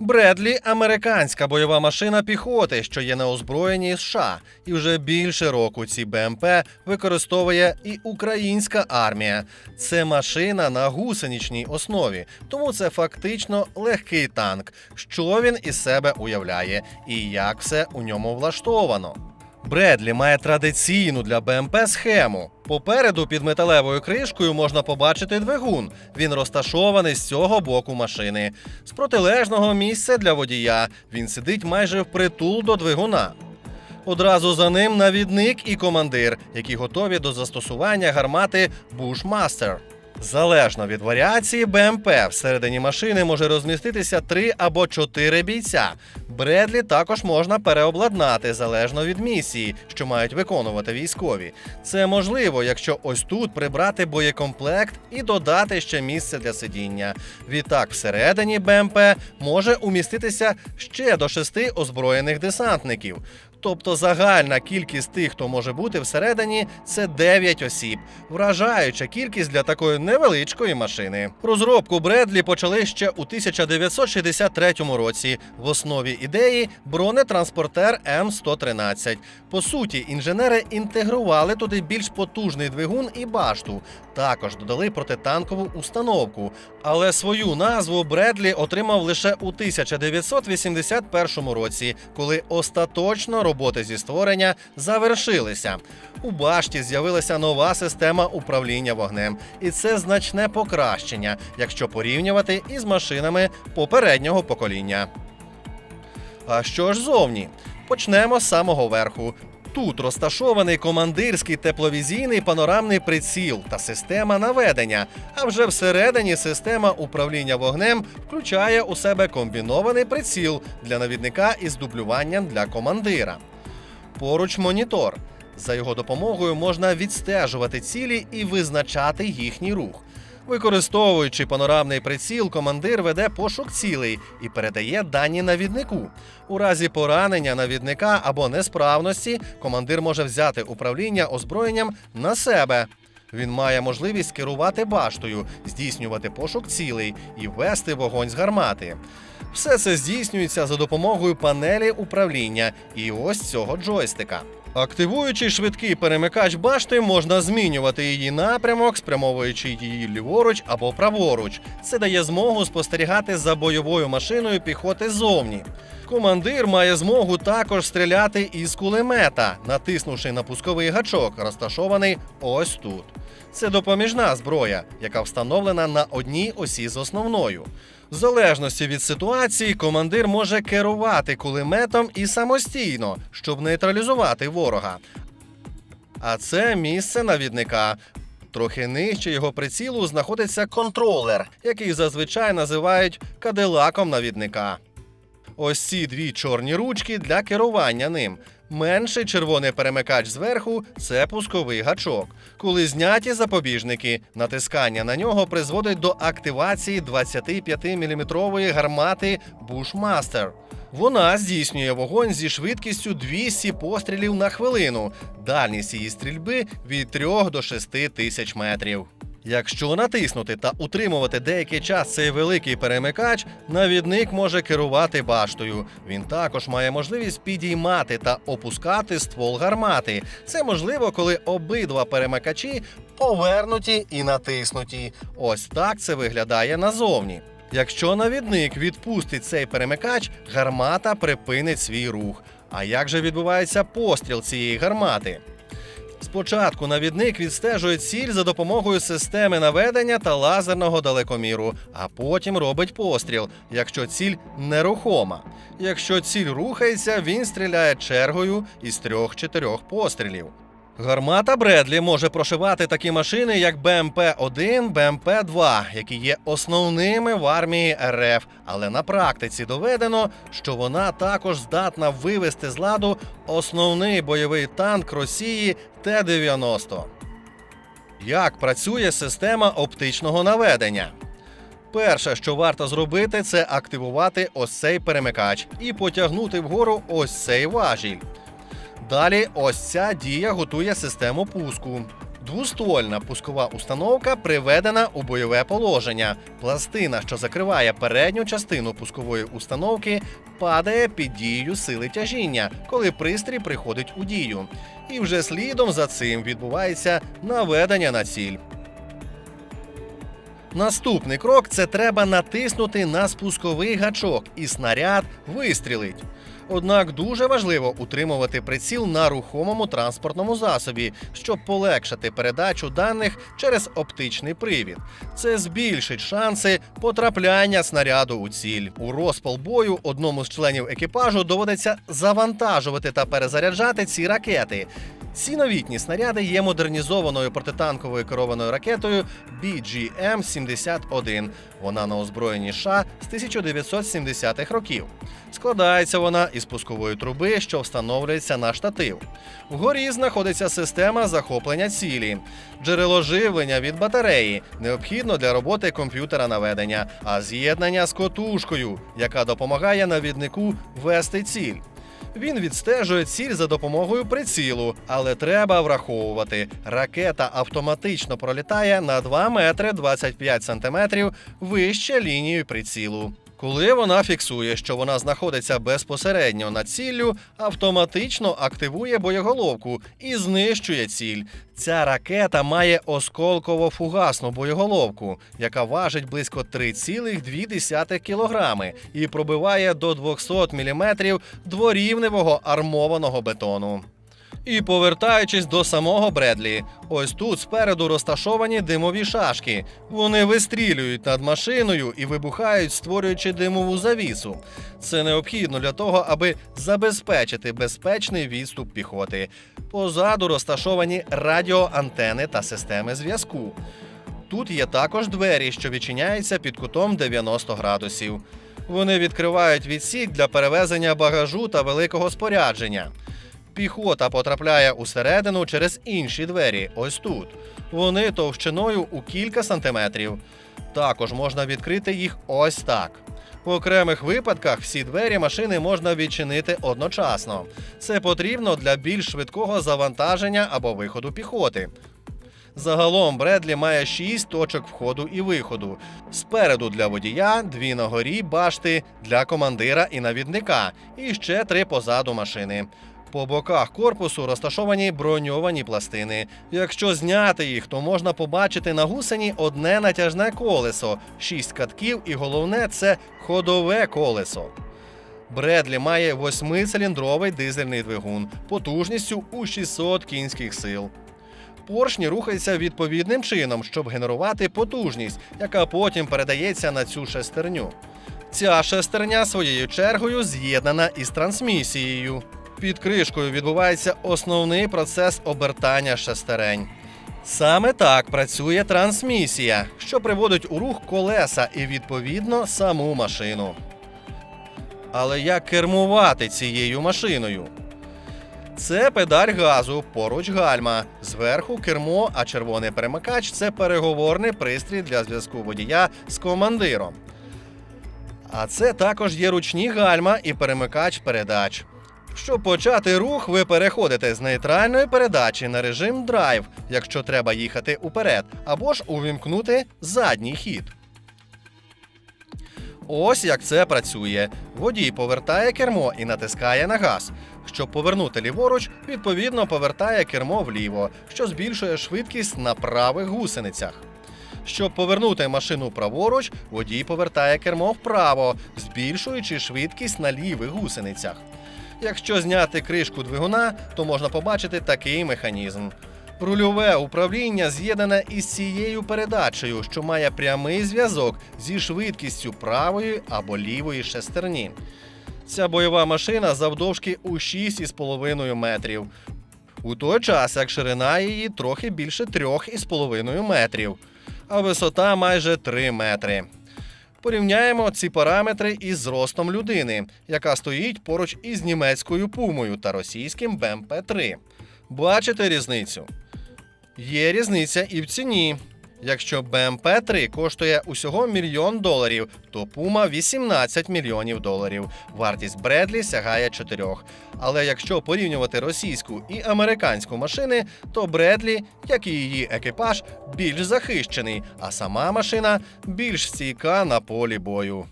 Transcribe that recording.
Бредлі американська бойова машина піхоти, що є на озброєнні США, і вже більше року ці БМП використовує і українська армія. Це машина на гусеничній основі, тому це фактично легкий танк. Що він із себе уявляє, і як все у ньому влаштовано. Бредлі має традиційну для БМП схему. Попереду під металевою кришкою можна побачити двигун. Він розташований з цього боку машини. З протилежного місця для водія він сидить майже впритул до двигуна. Одразу за ним навідник і командир, які готові до застосування гармати Bushmaster. Залежно від варіації, БМП всередині машини може розміститися три або чотири бійця. Бредлі також можна переобладнати залежно від місії, що мають виконувати військові. Це можливо, якщо ось тут прибрати боєкомплект і додати ще місце для сидіння. Відтак, всередині БМП може уміститися ще до шести озброєних десантників. Тобто загальна кількість тих, хто може бути всередині, це 9 осіб. Вражаюча кількість для такої невеличкої машини. Розробку Бредлі почали ще у 1963 році. В основі ідеї бронетранспортер М113. По суті, інженери інтегрували туди більш потужний двигун і башту. Також додали протитанкову установку. Але свою назву Бредлі отримав лише у 1981 році, коли остаточно роботи зі створення завершилися. У башті з'явилася нова система управління вогнем, і це значне покращення, якщо порівнювати із машинами попереднього покоління. А що ж зовні? Почнемо з самого верху. Тут розташований командирський тепловізійний панорамний приціл та система наведення. А вже всередині система управління вогнем включає у себе комбінований приціл для навідника із дублюванням для командира. Поруч монітор. За його допомогою можна відстежувати цілі і визначати їхній рух. Використовуючи панорамний приціл, командир веде пошук цілей і передає дані навіднику. У разі поранення навідника або несправності командир може взяти управління озброєнням на себе. Він має можливість керувати баштою, здійснювати пошук цілей і вести вогонь з гармати. Все це здійснюється за допомогою панелі управління і ось цього джойстика. Активуючи швидкий перемикач башти, можна змінювати її напрямок, спрямовуючи її ліворуч або праворуч. Це дає змогу спостерігати за бойовою машиною піхоти ззовні. Командир має змогу також стріляти із кулемета, натиснувши на пусковий гачок, розташований ось тут. Це допоміжна зброя, яка встановлена на одній осі з основною. В залежності від ситуації, командир може керувати кулеметом і самостійно, щоб нейтралізувати ворога. А це місце навідника. Трохи нижче його прицілу знаходиться контролер, який зазвичай називають кадилаком навідника. Ось ці дві чорні ручки для керування ним. Менший червоний перемикач зверху це пусковий гачок. Коли зняті запобіжники, натискання на нього призводить до активації 25-мм гармати Bushmaster. Вона здійснює вогонь зі швидкістю 200 пострілів на хвилину. Дальність її стрільби від 3 до 6 тисяч метрів. Якщо натиснути та утримувати деякий час цей великий перемикач, навідник може керувати баштою. Він також має можливість підіймати та опускати ствол гармати. Це можливо, коли обидва перемикачі повернуті і натиснуті. Ось так це виглядає назовні. Якщо навідник відпустить цей перемикач, гармата припинить свій рух. А як же відбувається постріл цієї гармати? Спочатку навідник відстежує ціль за допомогою системи наведення та лазерного далекоміру, а потім робить постріл, якщо ціль нерухома. Якщо ціль рухається, він стріляє чергою із трьох-чотирьох пострілів. Гармата Бредлі може прошивати такі машини, як БМП-1, БМП-2, які є основними в армії РФ. Але на практиці доведено, що вона також здатна вивести з ладу основний бойовий танк Росії Т-90. Як працює система оптичного наведення? Перше, що варто зробити, це активувати ось цей перемикач і потягнути вгору ось цей важіль. Далі ось ця дія готує систему пуску. Двуствольна пускова установка приведена у бойове положення. Пластина, що закриває передню частину пускової установки, падає під дією сили тяжіння, коли пристрій приходить у дію. І вже слідом за цим відбувається наведення на ціль. Наступний крок це треба натиснути на спусковий гачок, і снаряд вистрілить. Однак дуже важливо утримувати приціл на рухомому транспортному засобі, щоб полегшити передачу даних через оптичний привід. Це збільшить шанси потрапляння снаряду у ціль. У розпал бою одному з членів екіпажу доводиться завантажувати та перезаряджати ці ракети. Ці новітні снаряди є модернізованою протитанковою керованою ракетою BGM-71. Вона на озброєнні США з 1970-х років. Складається вона із пускової труби, що встановлюється на штатив. Вгорі знаходиться система захоплення цілі, джерело живлення від батареї, необхідно для роботи комп'ютера наведення, а з'єднання з котушкою, яка допомагає навіднику вести ціль. Він відстежує ціль за допомогою прицілу, але треба враховувати, ракета автоматично пролітає на 2 метри 25 сантиметрів вище лінії прицілу. Коли вона фіксує, що вона знаходиться безпосередньо над ціллю, автоматично активує боєголовку і знищує ціль. Ця ракета має осколково-фугасну боєголовку, яка важить близько 3,2 кг і пробиває до 200 мм дворівневого армованого бетону. І повертаючись до самого Бредлі, ось тут спереду розташовані димові шашки. Вони вистрілюють над машиною і вибухають, створюючи димову завісу. Це необхідно для того, аби забезпечити безпечний відступ піхоти. Позаду розташовані радіоантени та системи зв'язку. Тут є також двері, що відчиняються під кутом 90 градусів. Вони відкривають відсік для перевезення багажу та великого спорядження. Піхота потрапляє усередину через інші двері, ось тут. Вони товщиною у кілька сантиметрів. Також можна відкрити їх ось так. В окремих випадках всі двері машини можна відчинити одночасно. Це потрібно для більш швидкого завантаження або виходу піхоти. Загалом Бредлі має 6 точок входу і виходу. Спереду для водія, дві на горі башти для командира і навідника, і ще три позаду машини. По боках корпусу розташовані броньовані пластини. Якщо зняти їх, то можна побачити на гусені одне натяжне колесо, шість катків, і головне це ходове колесо. Бредлі має восьмициліндровий дизельний двигун потужністю у 600 кінських сил. Поршні рухаються відповідним чином, щоб генерувати потужність, яка потім передається на цю шестерню. Ця шестерня своєю чергою з'єднана із трансмісією. Під кришкою відбувається основний процес обертання шестерень. Саме так працює трансмісія, що приводить у рух колеса і відповідно саму машину. Але як кермувати цією машиною? Це педаль газу, поруч гальма, зверху кермо, а червоний перемикач це переговорний пристрій для зв'язку водія з командиром. А це також є ручні гальма і перемикач передач. Щоб почати рух, ви переходите з нейтральної передачі на режим драйв, якщо треба їхати уперед, або ж увімкнути задній хід. Ось як це працює. Водій повертає кермо і натискає на газ. Щоб повернути ліворуч, відповідно повертає кермо вліво, що збільшує швидкість на правих гусеницях. Щоб повернути машину праворуч, водій повертає кермо вправо, збільшуючи швидкість на лівих гусеницях. Якщо зняти кришку двигуна, то можна побачити такий механізм. Рульове управління з'єднане із цією передачею, що має прямий зв'язок зі швидкістю правої або лівої шестерні. Ця бойова машина завдовжки у 6,5 метрів. У той час як ширина її трохи більше 3,5 метрів, а висота майже 3 метри. Порівняємо ці параметри із зростом людини, яка стоїть поруч із німецькою пумою та російським БМП-3. Бачите різницю? Є різниця і в ціні. Якщо БМП 3 коштує усього мільйон доларів, то Puma 18 мільйонів доларів. Вартість Бредлі сягає 4. Але якщо порівнювати російську і американську машини, то Бредлі, як і її екіпаж, більш захищений, а сама машина більш стійка на полі бою.